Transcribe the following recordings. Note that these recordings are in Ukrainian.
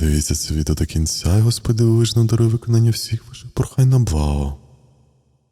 Дивіться відео до кінця, і Господи, вижно даруй виконання всіх ваших прохань на благо.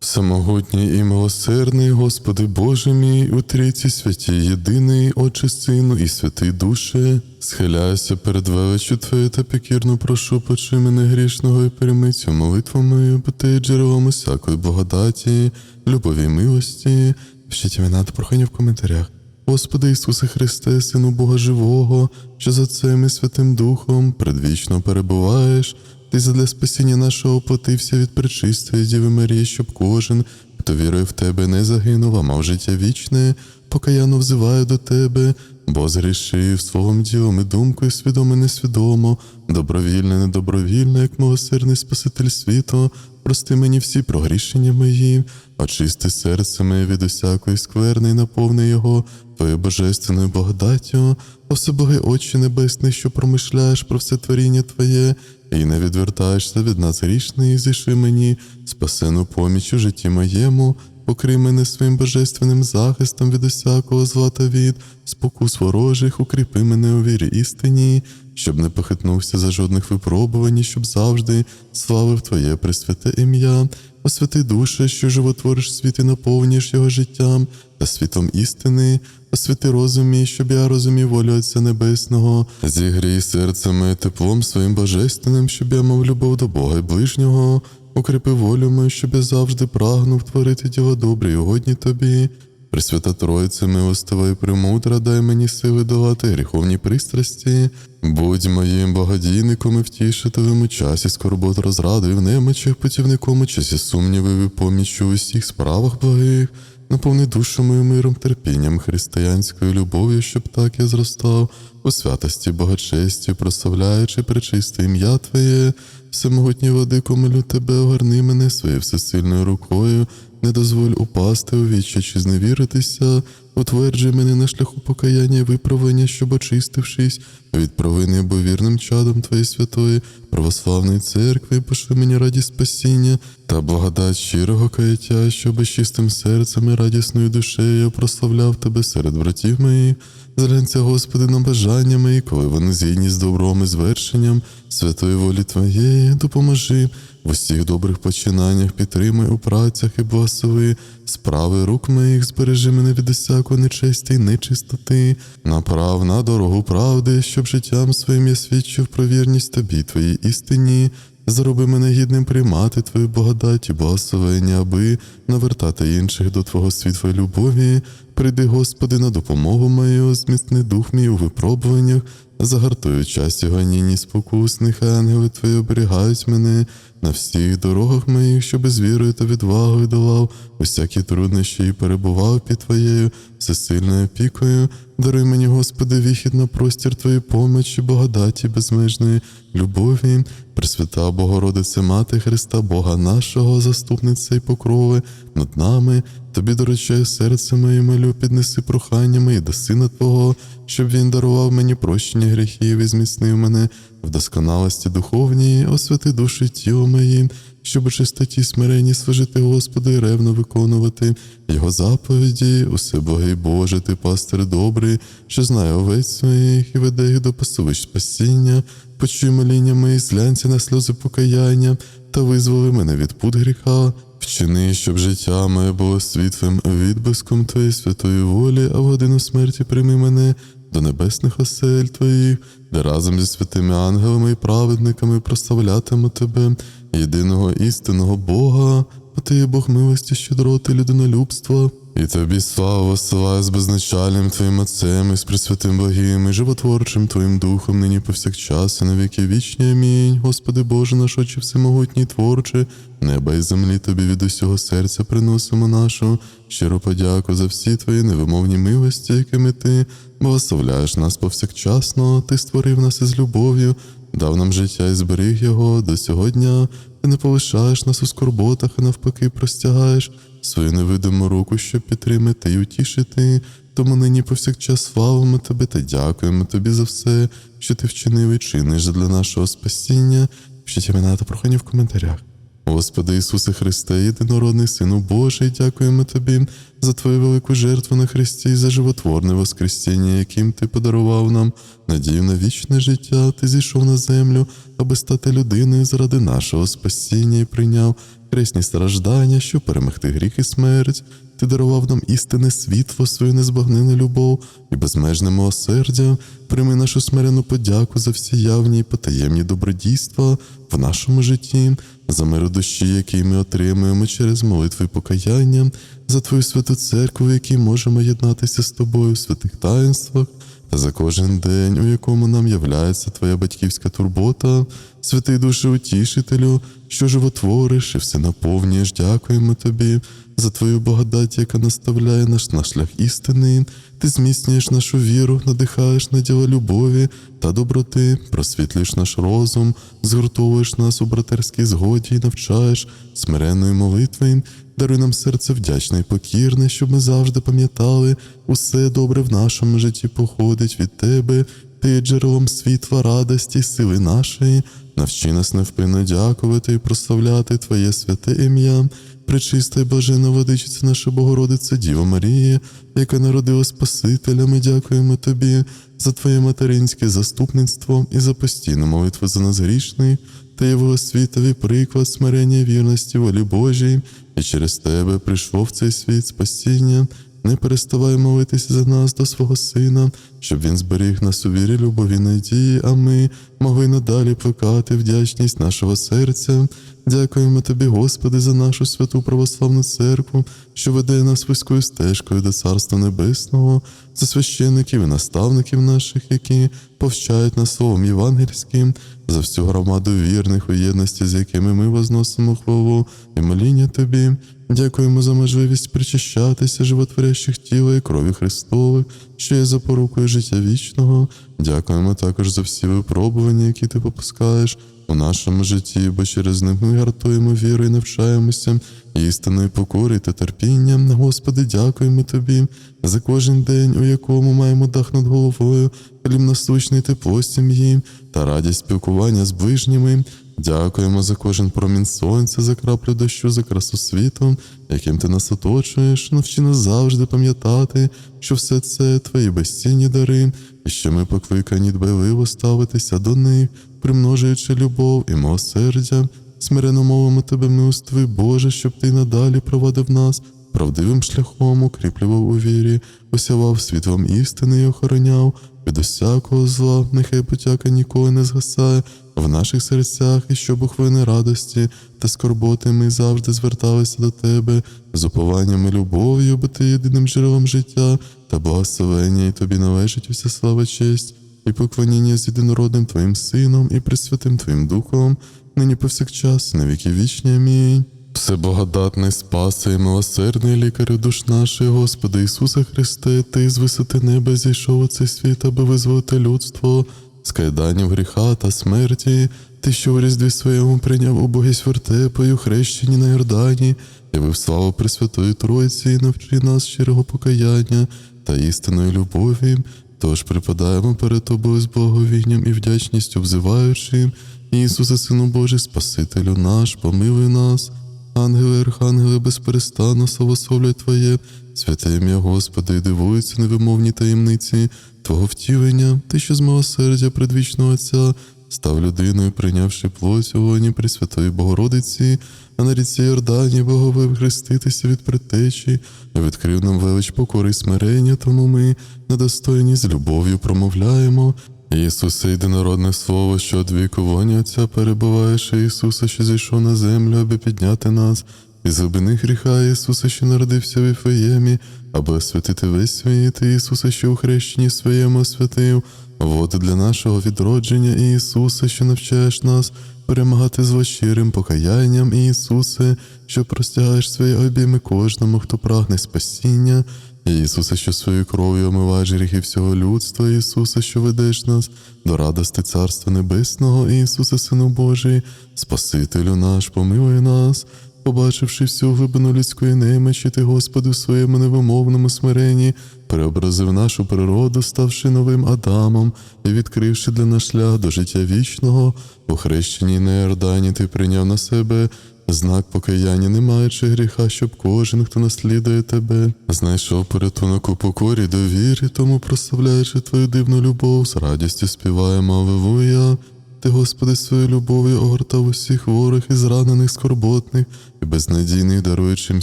Всемогутній і милосердний, Господи Боже мій, у трійці святій єдиний, Отче Сину і Святий Душе, схиляюся перед величчю Твоєю та покірно прошу, почуй мене грішного і прийми цю молитву бо ти джерелом усякої благодаті, любові і милості. Пишіть імена та прохання в коментарях. Господи Ісусе Христе, Сину Бога Живого, що за Отцем і Святим Духом предвічно перебуваєш, ти задля спасіння нашого оплатився від пречистої Діви Марії, щоб кожен, хто вірує в Тебе, не загинув, а мав життя вічне, покаяно взиваю до Тебе, бо згрішив словом ділом і думкою, свідомо, несвідомо, добровільне, недобровільне, як милосердний Спаситель світу, прости мені всі прогрішення мої, очисти серце моє від усякої скверни і наповни його Твоєю божественною благодаттю, о очі небесний, що промишляєш про все творіння Твоє, і не відвертаєшся від нас грішний, зіши мені спасену поміч у житті моєму, покрий мене своїм божественним захистом від усякого зла та від спокус ворожих, укріпи мене у вірі істині, щоб не похитнувся за жодних випробувань, щоб завжди славив Твоє пресвяте ім'я. Освяти душе, що животвориш світ і наповнюєш його життям та світом істини, освяти розумі, щоб я розумів волю Отця Небесного, зігрій серцями теплом своїм божественним, щоб я мав любов до Бога і ближнього, укріпи волю мою, щоб я завжди прагнув творити діла добрі і угодні тобі. Пресвята Тройце, милостива і премудра, дай мені сили долати гріховні пристрасті, будь моїм благодійником і втішителем у часі скорбот розради, в немочах путівником у часі сумнівів і помічу у усіх справах благих, наповни душу мою миром, терпінням, християнською любов'ю, щоб так я зростав у святості, богочесті, прославляючи пречисте ім'я Твоє, всемогутній владико, молю тебе, огорни мене своєю всесильною рукою, не дозволь упасти у віччя чи зневіритися, утверджуй мене на шляху покаяння і виправлення, щоб очистившись від провини, бо вірним чадом Твоєї святої, православної церкви, пошли мені раді спасіння та благодать щирого каяття, щоб чистим серцем і радісною душею прославляв Тебе серед братів моїх. Зглянься, Господи, на бажання мої, коли вони згідні з добром і звершенням святої волі Твоєї, допоможи в усіх добрих починаннях, підтримай у працях і благослови справи рук моїх, збережи мене від усякої нечесті й нечистоти, направ на дорогу правди, щоб життям своїм я свідчив про вірність Тобі, Твоїй істині. Зроби мене гідним приймати Твою благодать і благословення, аби навертати інших до Твого світла любові. Прийди, Господи, на допомогу мою, зміцни дух мій у випробуваннях, загартую час гонінні спокусних, ангели Твої оберігають мене на всіх дорогах моїх, щоб з вірою та відвагою долав усякі труднощі і перебував під Твоєю всесильною опікою. Даруй мені, Господи, вихід на простір Твоєї помочі, благодаті, безмежної любові, Пресвята Богородице, Мати Христа, Бога нашого, заступниця і покрови над нами, Тобі доручаю серце моє, молю, піднеси прохання мої до Сина Твого, щоб Він дарував мені прощення гріхів і зміцнив мене в досконалості духовній, освяти душі тіло моїм, щоб у чистоті смиренні служити Господу і ревно виконувати Його заповіді, усе благий Боже, ти пастир добрий, що знає овець своїх і веде їх до пасовищ спасіння, почуй моління мої, зглянься на сльози покаяння та визволи мене від пут гріха. Вчини, щоб життя моє було світлим відблиском Твоєї святої волі, а в годину смерті прийми мене до небесних осель Твоїх, де разом зі святими ангелами і праведниками прославлятиму Тебе, єдиного істинного Бога, бо Ти є Бог милості, щедроти, людинолюбства. І тобі славу посилаю з безначальним Твоїм Отцем і з Пресвятим Богим, і животворчим Твоїм Духом, нині повсякчас і на віки вічні. Амінь. Господи Боже наш, Отче всемогутній творче, неба і землі Тобі від усього серця приносимо нашу щиру подяку за всі Твої невимовні милості, якими Ти благословляєш нас повсякчасно, Ти створив нас із любов'ю, дав нам життя і зберіг його до сьогодні. Ти не полишаєш нас у скорботах, а навпаки, простягаєш свою невидиму руку, щоб підтримати і утішити. Тому нині повсякчас славимо Тебе та дякуємо Тобі за все, що ти вчинив і чиниш для нашого спасіння. Пишіть імена та прохання в коментарях. Господи Ісусе Христе, єдинородний Сину Божий, дякуємо Тобі за Твою велику жертву на Христі, за животворне Воскресіння, яким Ти подарував нам, надію на вічне життя, Ти зійшов на землю, аби стати людиною заради нашого спасіння і прийняв хресні страждання, щоб перемогти гріх і смерть. Ти дарував нам істинне світло, свою незбагнену любов і безмежне милосердя. Прийми нашу смирену подяку за всі явні і потаємні добродійства в нашому житті, за миру душі, який ми отримуємо через молитви і покаяння, за Твою святу церкву, в якій можемо єднатися з тобою в святих таїнствах, та за кожен день, у якому нам являється Твоя батьківська турбота, святий душе утішителю, що животвориш і все наповнюєш, дякуємо Тобі за Твою благодать, яка наставляє нас на шлях істини. Ти зміцнюєш нашу віру, надихаєш на діла любові та доброти, просвітлюєш наш розум, згуртовуєш нас у братерській згоді і навчаєш смиренної молитви. Даруй нам серце вдячне і покірне, щоб ми завжди пам'ятали, усе добре в нашому житті походить від Тебе, Ти джерелом світла, радості, сили нашої. Навчи нас невпинно дякувати і прославляти Твоє святе ім'я. Пречиста й блажена водичиця наша Богородиця Діва Марія, яка народила Спасителя, ми дякуємо Тобі за Твоє материнське заступництво і за постійну молитву за нас грішних, та його світовий приклад смирення вірності волі Божій, і через Тебе прийшло в цей світ спасіння. Не переставай молитися за нас до свого Сина, щоб Він зберіг нас у вірі, любові, надії, а ми могли надалі плекати вдячність нашого серця. Дякуємо Тобі, Господи, за нашу святу православну церкву, що веде нас вузькою стежкою до Царства Небесного, за священників і наставників наших, які повчають нас словом євангельським, за всю громаду вірних у єдності, з якими ми возносимо хвалу і моління Тобі. Дякуємо за можливість причащатися животворящих тіла і крові Христових, що є запорукою життя вічного. Дякуємо також за всі випробування, які ти попускаєш у нашому житті, бо через них ми гартуємо віру і навчаємося істинної покори та терпіння. Господи, дякуємо Тобі за кожен день, у якому маємо дах над головою, хліб насущний тепло сім'ї та радість спілкування з ближніми. Дякуємо за кожен промінь сонця, за краплю дощу, за красу світу, яким ти нас оточуєш, навчи нас завжди пам'ятати, що все це твої безцінні дари, і що ми покликані дбайливо ставитися до них, примножуючи любов і милосердя. Смирено мовимо тебе, милостивий Боже, щоб ти надалі провадив нас правдивим шляхом, укріплював у вірі, осявав світлом істини і охороняв від усякого зла, нехай потяка ніколи не згасає в наших серцях, і щоб у хвилини радості та скорботи ми завжди зверталися до тебе з упованням і любов'ю, бо ти єдиним джерелом життя та благословення, і тобі належить уся слава честь і поклоніння з єдинородним Твоїм Сином і Пресвятим Твоїм Духом, нині повсякчас, на віки вічні. Амінь. Всеблагодатний спаси і милосердний лікарю душ наших, Господи Ісусе Христе, Ти з висоти неба зійшов у цей світ, аби визволити людство з кайданів гріха та смерті, Ти, що у різдві своєму прийняв убогість вертепою, хрещені на Йордані, явив славу Пресвятої Тройці і навчи нас щирого покаяння та істинної любові. Тож припадаємо перед тобою з благовінням і вдячністю, взиваючи, Ісусе, Сину Божий, Спасителю наш, помилуй нас. Ангели, архангели безперестанно славословлять Твоє, святе ім'я Господи, і дивуються невимовні таємниці Твого втілення, Ти, що з милосердя предвічного Отця, став людиною, прийнявши плоть сьогодні Пресвятої Богородиці, а на ріці Йордані боговив хреститися від предтечі, відкрив нам велич покори й смирення, тому ми, недостойні, з любов'ю промовляємо. Ісусе, єдинородне Слово, що від віку воні перебуваєш, Ісуса, що зійшов на землю, аби підняти нас, із глибини гріха Ісуса, що народився в Іфеємі, аби освятити весь світ, Ісуса, що у хрещенні своєму освятив, води для нашого відродження, Ісуса, що навчаєш нас перемагати зло щирим покаянням, Ісусе, що простягаєш свої обійми кожному, хто прагне спасіння. Ісусе, що своєю кров'ю омиваєш гріхи всього людства, Ісусе, що ведеш нас до радости Царства Небесного, Ісусе, Сину Божий, Спасителю наш, помилуй нас, побачивши всю глибину людської немочі, ти, Господи, в своєму невимовному смиренні, преобразив нашу природу, ставши новим Адамом і відкривши для нас шлях до життя вічного, у хрещенні на Йордані ти прийняв на себе знак покаяння, не маючи гріха, щоб кожен, хто наслідує тебе, знайшов порятунок у покорі довірі, тому прославляючи твою дивну любов, з радістю співаємо Аллилуйя. Ти, Господи, своєю любов'ю огортав усіх хворих і зранених, скорботних і безнадійних, даруючи їм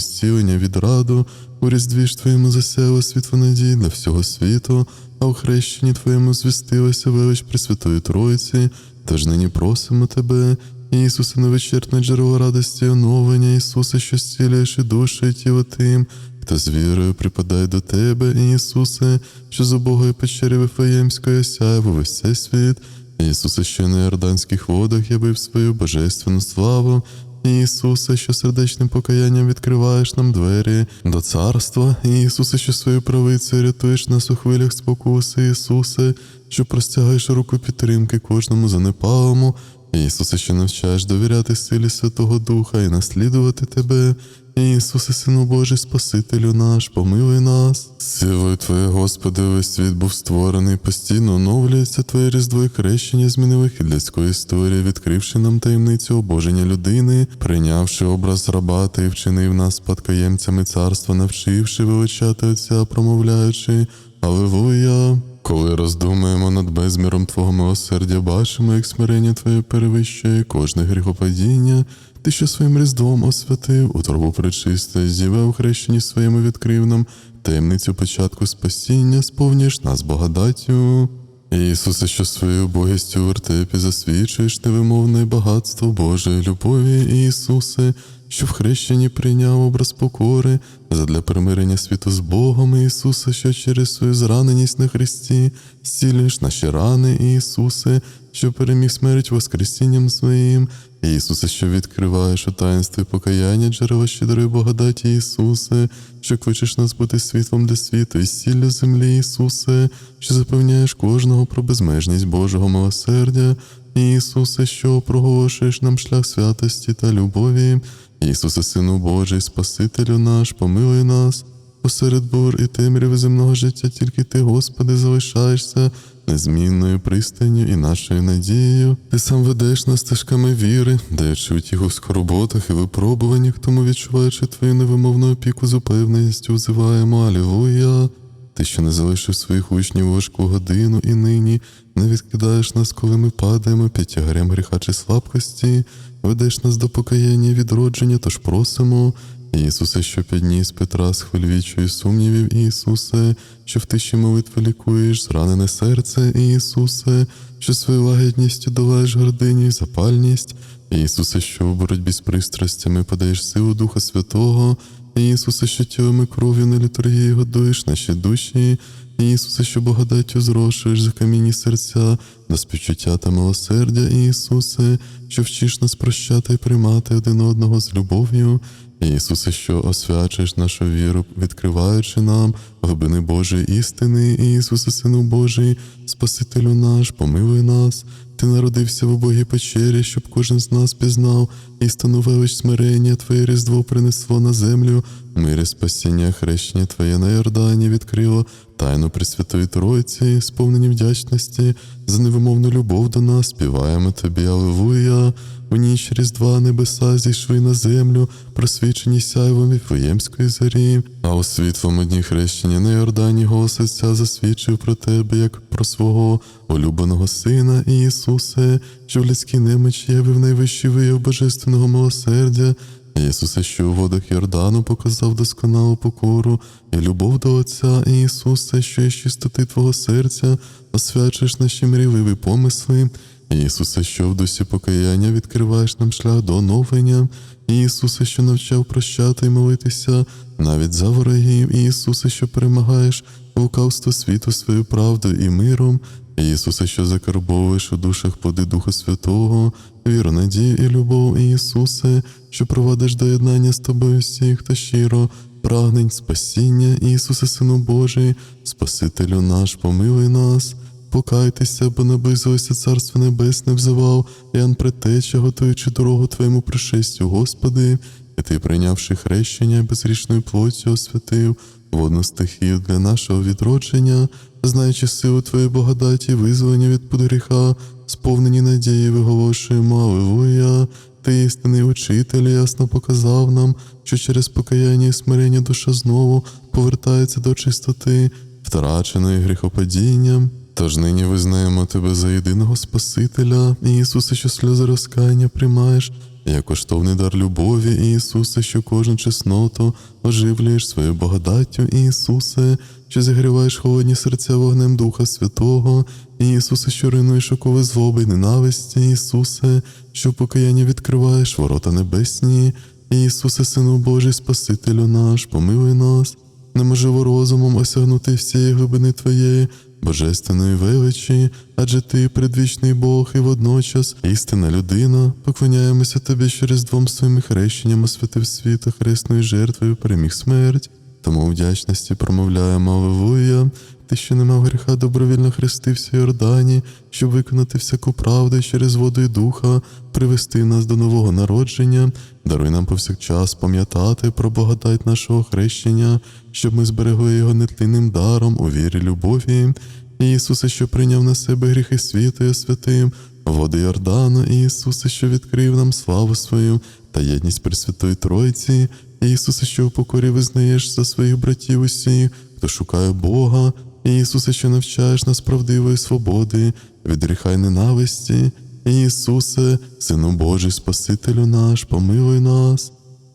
зцілення від раду, у різдві ж Твоєму засяяло світло надії для всього світу, а у хрещенні Твоєму звістилася велич Пресвятої Троїці, тож нині просимо Тебе, Ісусе, невичерпне джерело радості оновлення, Ісусе, що зцілюєш і душу і тіло тим, хто з вірою припадає до Тебе, Ісусе, що з убогої печері Вифлеємської осяяв увесь цей світ, Ісусе, що на Йорданських водах явив свою божественну славу, Ісусе, що сердечним покаянням відкриваєш нам двері до царства, Ісусе, що своєю правицею рятуєш нас у хвилях спокуси, Ісусе, що простягаєш руку підтримки кожному занепалому, Ісусе, що навчаєш довіряти силі Святого Духа і наслідувати Тебе. Ісусе, Сину Божий, Спасителю наш, помилуй нас. Силою Твоє, Господи, весь світ був створений, постійно оновлюється Твоє різдво і хрещення змінили хідляцької історії, відкривши нам таємницю обоження людини, прийнявши образ раба та й вчинив нас спадкоємцями царства, навчивши величати Отця, промовляючи Аллилуйя. Коли роздумуємо над безміром Твого милосердя, бачимо, як смирення Твоє перевищує кожне гріхопадіння, Ти, що своїм різдвом освятив, у торбу причисте, зіве у хрещенні своєму відкрив нам, таємницю початку спасіння, сповнюєш нас благодаттю. Ісусе, що своєю богістю в вертепі засвідчуєш невимовне багатство Божої любові, Ісусе, що в хрещенні прийняв образ покори задля примирення світу з Богом, Ісусе, що через свою зраненість на Христі зцілюєш наші рани, Ісусе, що переміг смерть Воскресінням своїм, Ісусе, що відкриваєш у таїнстві покаяння джерела щедрої благодаті, Ісусе, що кличеш нас бути світлом для світу і сіллю землі, Ісусе, що запевняєш кожного про безмежність Божого милосердя, Ісусе, що проголошуєш нам шлях святості та любові, Ісусе, Сину Божий, Спасителю наш, помилуй нас. Посеред бур і темряви земного життя тільки ти, Господи, залишаєшся незмінною пристанню і нашою надією. Ти сам ведеш нас стежками віри, даючи утіху в скорботах і випробуваннях, тому відчуваючи твою невимовну опіку з упевненістю, взиваємо Алілуя. Ти, що не залишив своїх учнів важку годину і нині, не відкидаєш нас, коли ми падаємо під тягарем гріха чи слабкості, ведеш нас до покаяння і відродження, тож просимо. Ісусе, що підніс Петра з хвильвічу і сумнівів, Ісусе, що в тиші молитви лікуєш зранене серце, Ісусе, що свою лагідністю долаєш гординю і запальність, Ісусе, що в боротьбі з пристрастями подаєш силу Духа Святого, Ісусе, що тілом і кров'ю на літургії годуєш наші душі, Ісусе, що благодаттю зрошуєш за камінні серця до співчуття та милосердя, Ісусе, що вчиш нас прощати і приймати один одного з любов'ю. Ісусе, що освячуєш нашу віру, відкриваючи нам глибини Божої істини, Ісусе, Сину Божий, Спасителю наш, помилуй нас. Ти народився в убогій печері, щоб кожен з нас пізнав, істину велич смирення, Твоє різдво принесло на землю, мирі спасіння, хрещення Твоє на Йордані відкрило, тайну Пресвятої Тройці, сповнені вдячності, за невимовну любов до нас, співаємо Тобі, Аллилуйя. В ніч різдва небеса зійшли на землю, просвічені сяйвом Віфлеємської зорі, а у світлому дні хрещення на Йордані голос Отця засвідчив про тебе, як про свого улюбленого Сина Ісусе, що в людській немочі явив найвищий вияв божественного милосердя. Ісусе, що у водах Йордану показав досконалу покору і любов до Отця, Ісусе, що із чистоти Твого серця освячуєш наші мрійливі помисли. Ісусе, що в дусі покаяння відкриваєш нам шлях до оновлення, Ісусе, що навчав прощати і молитися навіть за ворогів, Ісусе, що перемагаєш лукавство світу своєю правдою і миром, Ісусе, що закарбовуєш у душах плоди Духа Святого, віру, надію і любов, Ісусе, що проводиш до єднання з тобою всіх, хто щиро прагнень спасіння, Ісусе, Сину Божий, Спасителю наш, помилуй нас. Покайтеся, бо наблизилося Царство Небесне взивав, Ян Предтеча, готуючи дорогу Твоєму пришестю, Господи, і Ти, прийнявши хрещення безрічною плоттю, освятив водну стихію для нашого відродження, знаючи силу Твоєї благодаті, визволення від гріха, сповнені надії, виголошуємо Аллилуйя. Ти істинний учитель ясно показав нам, що через покаяння і смирення душа знову повертається до чистоти, втраченої гріхопадінням. Тож нині визнаємо тебе за єдиного Спасителя, Ісусе, що сльози розкаяння приймаєш, як коштовний дар любові, Ісусе, що кожну чесноту оживлюєш своєю благодаттю, Ісусе, що зігріваєш холодні серця вогнем Духа Святого, Ісусе, що руйнуєш окови злоби й ненависті, Ісусе, що в покаянні відкриваєш ворота небесні, Ісусе, Сину Божий, Спасителю наш, помилуй нас, неможливо розумом осягнути всієї глибини Твоєї, божественної величі, адже ти предвічний Бог і водночас істинна людина. Поклоняємося тобі, що різдвом своїми хрещенням освятив світа хресною жертвою переміг смерть. Тому вдячності промовляємо Аллилуйя, ти, що не мав гріха, добровільно хрестився Йордані, щоб виконати всяку правду через воду і духа, привести нас до нового народження, даруй нам повсякчас пам'ятати про благодать нашого хрещення, щоб ми зберегли його нетлінним даром у вірі любові. Ісусе, що прийняв на себе гріхи світу і святим, води Йордану, Ісусе, що відкрив нам славу свою та єдність Пресвятої Тройці, Ісусе, що в покорі визнаєш за своїх братів усіх, хто шукає Бога, Ісусе, що навчаєш нас правдивої свободи, від гріха й ненависті, Ісусе, Сину Божий, Спасителю наш, помилуй нас.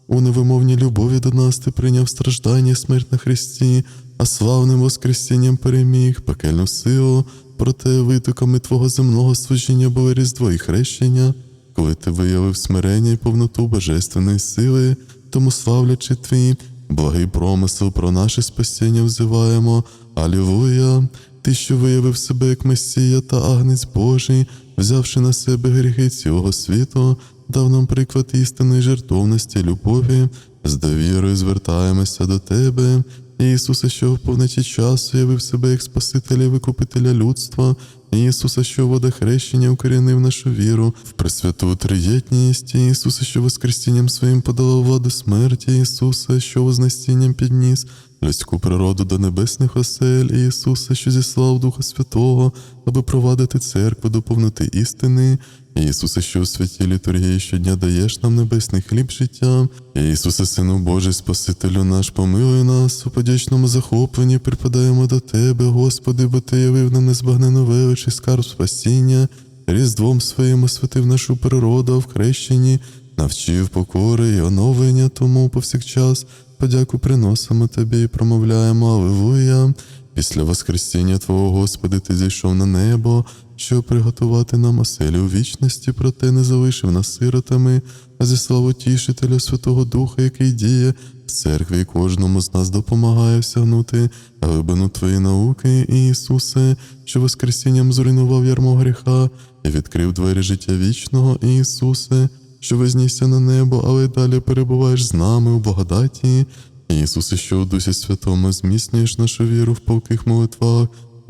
У невимовній любові до нас ти прийняв страждання і смерть на Христі, а славним Воскресінням переміг пекельну силу, проте витоками Твого земного служіння були різдво і хрещення, коли ти виявив смирення і повноту божественної сили, тому славлячи твій благий промисел про наше спасіння взиваємо. Алілуя! Ти, що виявив себе як Месія та Агнець Божий, взявши на себе гріхи цього світу, дав нам приклад істинної жертовності любові, з довірою звертаємося до Тебе. Ісусе, що в повноті часу явив себе як Спасителя і Викупителя людства, Ісусе, що вода хрещення укорінив нашу віру в пресвяту Триєтність, Ісуса, що воскресінням своїм подолав владу смерті, Ісуса, що вознесінням підніс людську природу до небесних осель, Ісуса, що зіслав Духа Святого, аби провадити церкву до повноти істини. Ісусе, що у святій літургії щодня даєш нам небесний хліб життя. Ісусе, Сину Божий, Спасителю наш, помилуй нас, у подячному захопленні припадаємо до Тебе, Господи, бо Ти явив нам незбагнену велич скарб спасіння, різдвом своїм освятив нашу природу в хрещенні, навчив покори і оновлення, тому повсякчас подяку приносимо Тобі і промовляємо Аллилуйя. Після Воскресіння Твого, Господи, Ти зійшов на небо, щоб приготувати нам оселю вічності, проте не залишив нас сиротами, а зі славу тішителя Святого Духа, який діє в церкві і кожному з нас допомагає всягнути глибину Твоєї науки, Ісусе, що Воскресінням зруйнував ярмо гріха і відкрив двері життя вічного, Ісусе, що вознісся на небо, але й далі перебуваєш з нами у благодаті. Ісусе, що у Дусі Святому зміцнюєш нашу віру в палких молитвах,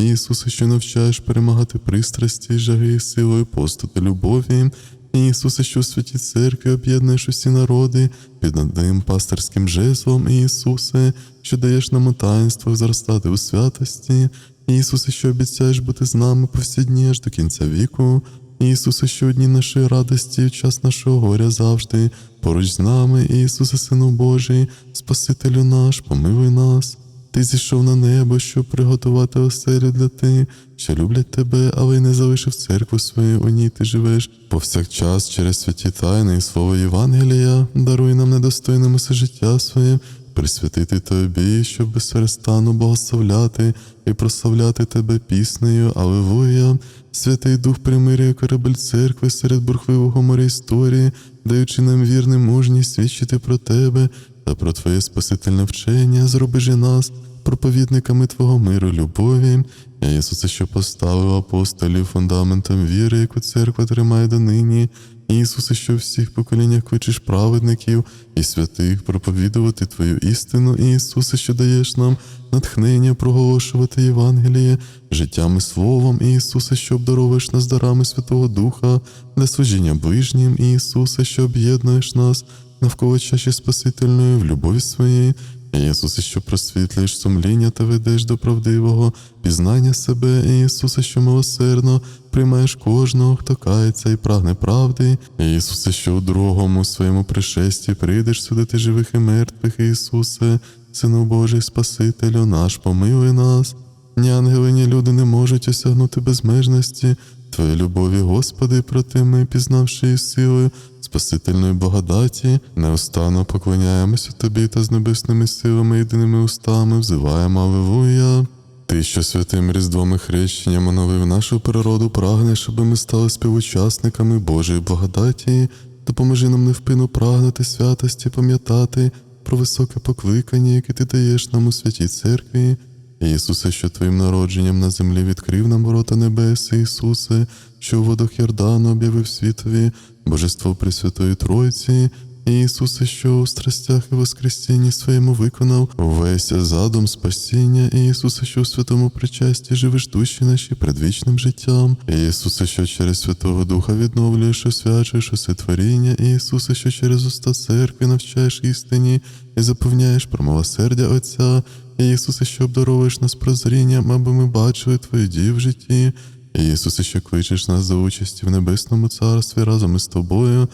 Ісусе, що навчаєш перемагати пристрасті, жаги, силою посту та любові. Ісусе, що у святій церкві об'єднуєш усі народи під одним пастирським жезлом, Ісусе, що даєш нам у таїнствах зростати у святості, Ісусе, що обіцяєш бути з нами повсідні аж до кінця віку. Ісусе, що у дні нашої радості, в час нашого горя завжди, поруч з нами, Ісусе, Сину Божий, Спасителю наш, помилуй нас. Ти зійшов на небо, щоб приготувати оселю для тих, що люблять тебе, але й не залишив церкву свою, у ній ти живеш. Повсякчас через святі тайни і слово Євангелія, даруй нам недостойним усе життя своє, присвятити тобі, щоб без перестану благословляти і прославляти тебе піснею, Аллилуйя. Святий Дух примирює корабель церкви серед бурхливого моря історії, даючи нам вірну мужність свідчити про тебе та про Твоє спасительне вчення, зроби же нас проповідниками Твого миру, любові. Я Ісусе, що поставив апостолів фундаментом віри, яку церква тримає донині. Ісусе, що в всіх поколіннях кличеш праведників і святих проповідувати Твою істину, Ісусе, що даєш нам натхнення проголошувати Євангеліє життям і словом, Ісусе, що обдаровуєш нас дарами Святого Духа для служіння ближнім, Ісусе, що об'єднуєш нас навколо чаші Спасительної в любові своїй. Ісусе, що просвітлюєш сумління та ведеш до правдивого пізнання себе, Ісусе, що милосердно приймаєш кожного, хто кається і прагне правди. Ісусе, що у другому своєму пришесті прийдеш судити живих і мертвих, Ісусе, Сину Божий, Спасителю наш, помилуй нас. Ні ангели, ні люди не можуть осягнути безмежності. Твоєї любові, Господи, проти ми, пізнавши силою Спасительної благодаті, неустанно поклоняємося Тобі та з небесними силами, єдиними устами, взиваємо Аллилуйя. Ти, що святим різдвом і хрещенням оновив нашу природу, прагнеш, щоб ми стали співучасниками Божої благодаті, допоможи нам невпину прагнути святості, пам'ятати про високе покликання, яке ти даєш нам у святій церкві. Ісусе, що Твоїм народженням на землі відкрив нам ворота небес, Ісусе, що у водах Йордану об'явив світові Божество Пресвятої Тройці, Ісусе, що у страстях і воскресінні своєму виконав увесь задум спасіння, Ісусе, що у святому причасті живеш душі наші предвічним життям, Ісусе, що через Святого Духа відновлюєш, освячуєш усе творіння, Ісусе, що через уста церкви навчаєш істині і запевняєш про милосердя Отця. Ісусе, що обдаровуєш нас прозрінням, аби ми бачили Твої дії в житті. Ісусе, що кличеш нас за участі в небесному царстві разом із тобою.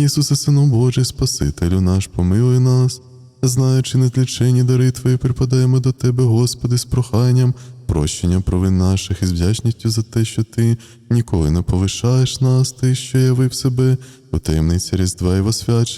Ісусе, Сину Божий, Спасителю наш, помилуй нас. Знаючи нетлічені дари Твої, припадаємо до Тебе, Господи, з проханням, прощення провин наших і з вдячністю за те, що Ти ніколи не повишаєш нас, Ти, що явив себе у таємниці Різдва і в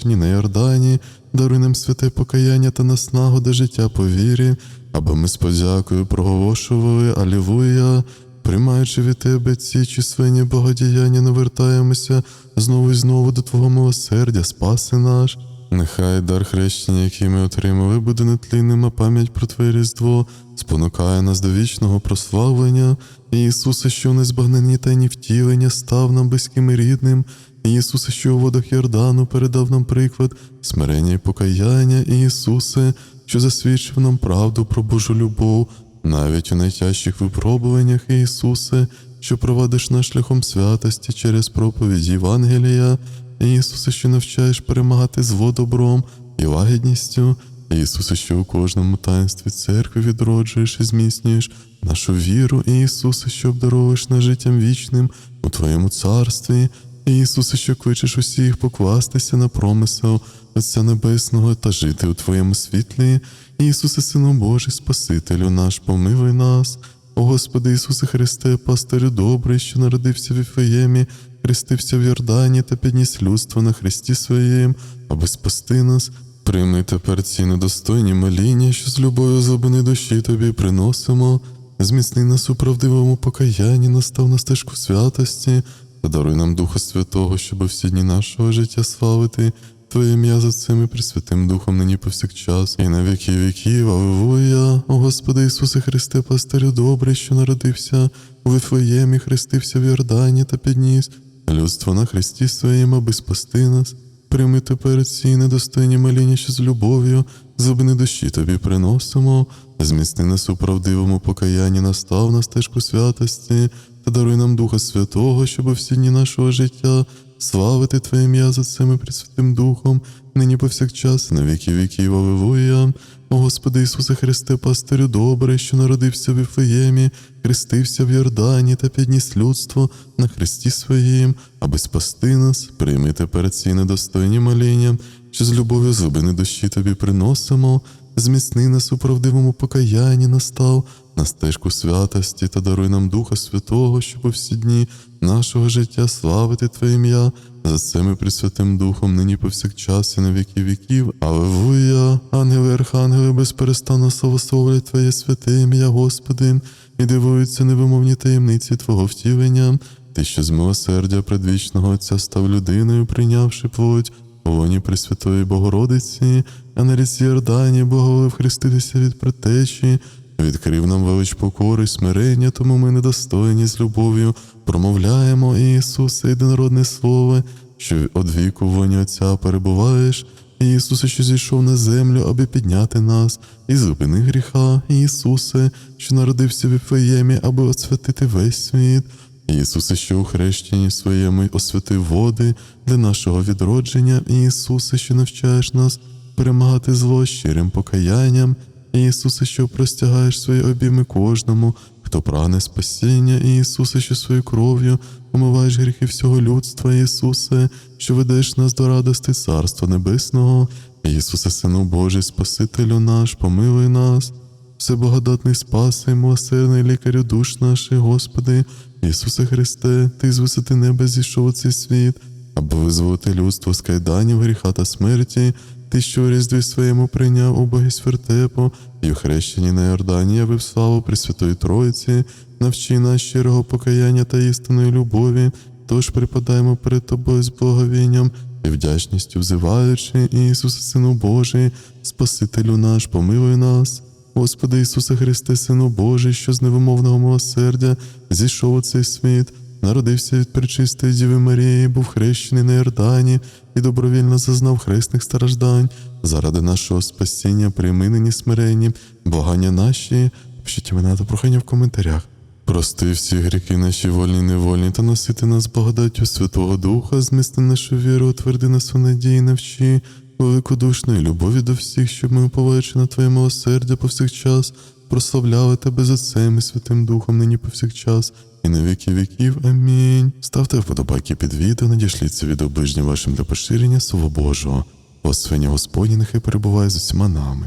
на Йордані, даруй нам святе покаяння та наснагу до життя по вірі, аби ми з подякою проголошували Алілуя. Приймаючи від тебе ці численні богодіяння, навертаємося знову і знову до Твого милосердя, спаси наш. Нехай дар хрещення, який ми отримали, буде нетлінним, а пам'ять про Твоє Різдво спонукає нас до вічного прославлення. Ісусе, що в незбагненні тайні втілення, став нам близьким і рідним. Ісусе, що у водах Йордану передав нам приклад смирення і покаяння, Ісусе, що засвідчив нам правду про Божу любов, навіть у найтяжчих випробуваннях, Ісусе, що провадиш нас шляхом святості через проповідь Євангелія, Ісусе, що навчаєш перемагати зло добром і лагідністю, Ісусе, що у кожному таїнстві церкви відроджуєш і зміцнюєш нашу віру, Ісусе, що обдаровуєш нас життям вічним у Твоєму царстві. Ісусе, що кличеш усіх покластися на промисел Отця Небесного та жити у Твоєму світлі. Ісусе, Сину Божий, Спасителю наш, помилуй нас. О Господи Ісусе Христе, пастирю добрий, що народився в Іфеємі, хрестився в Йордані та підніс людство на хресті своєм, аби спасти нас. Прийми тепер ці недостойні моління, що з любов'ю злобини душі тобі приносимо. Зміцни нас у правдивому покаянні, настав на стежку святості, та даруй нам Духа Святого, щоб всі дні нашого життя славити. Твоє ім'я за цим і Пресвятим Духом нині повсякчас, і на віки віків. Аллилуйя. О Господи Ісусе Христе, пастирю добрий, що народився у Вифлеємі, хрестився в Йордані та підніс людство на хресті своїм, аби спасти нас. Прийми тепер ці недостойні моління, що з любов'ю, зубини душі тобі приносимо, зміцни нас у правдивому покаянні, настав на стежку святості, та даруй нам Духа Святого, щоб всі дні нашого життя славити Твоє ім'я за цим і Пресвятим Духом, нині повсякчас, на віки віків, Аллилуйя. О Господи Ісусе Христе, пастирю добрий, що народився в Іфлеємі, хрестився в Йордані та підніс людство на хресті своїм, аби спасти нас, прийми тепер ці недостойні моління, що з любов'ю зубини душі тобі приносимо, зміцни нас у правдивому покаянні настав на стежку святості та даруй нам Духа Святого, щоб у всі дні нашого життя славити Твоє ім'я за цим Пресвятим Духом, нині повсякчас і на віки віків. Аллилуйя! Ангели, архангели, безперестанно славословлять Твоє святе ім'я, Господи, і дивуються невимовні таємниці Твого втілення. Ти, що з милосердя предвічного Отця став людиною, прийнявши плоть, у лоні Пресвятої Богородиці, а на ріці Йордані благоволив хреститися від предтечі, відкрив нам велич покори смирення, тому ми недостойні з любов'ю промовляємо Ісусе, єдинородне Слово, що од віку воні Отця перебуваєш. Ісусе, що зійшов на землю, аби підняти нас, і зупини гріха, Ісусе, що народився в Іфлеємі, аби освятити весь світ. Ісусе, що у хрещенні своєму освятив води для нашого відродження, Ісусе, що навчаєш нас перемагати зло щирим покаянням. Ісусе, що простягаєш свої обійми кожному, хто прагне спасіння, Ісусе, що своєю кров'ю омиваєш гріхи всього людства, Ісусе, що ведеш нас до радости Царства Небесного, Ісусе, Сину Божий, Спасителю наш, помилуй нас. Всеблагодатний спаси, милосердний лікарю душ наших, Господи, Ісусе Христе, Ти з висоти неба зійшов у цей світ, аби визволити людство з кайданів, гріха та смерті, Ти, що у різдві своєму прийняв убогість вертепу, і у хрещенні на Йордані явив славу Пресвятої Троїці, навчи нас щирого покаяння та істинної любові, тож припадаємо перед Тобою з благовінням і вдячністю взиваючи, Ісусе, Сину Божий, Спасителю наш, помилуй нас. Господи Ісусе Христе, Сину Божий, що з невимовного милосердя зійшов у цей світ, народився від пречистої Діви Марії, був хрещений на Йордані і добровільно зазнав хресних страждань. Заради нашого спасіння, прийми нині смиренні, благання наші, пишіть імена та прохання в коментарях. Прости всі гріхи наші вольні й невольні, та носити нас благодаттю Святого Духа, змісти нашу віру, утверди нас у надії, навчи великодушної любові до всіх, щоб ми, уповаючи на Твоє милосердя повсякчас, прославляли Тебе за Отцем і Святим Духом нині повсякчас, і на віки віків. Амінь. Ставте вподобайки під відео, надішліть це відео ближнім вашим для поширення Слова Божого. Благословення Господні нехай перебуває з усіма нами.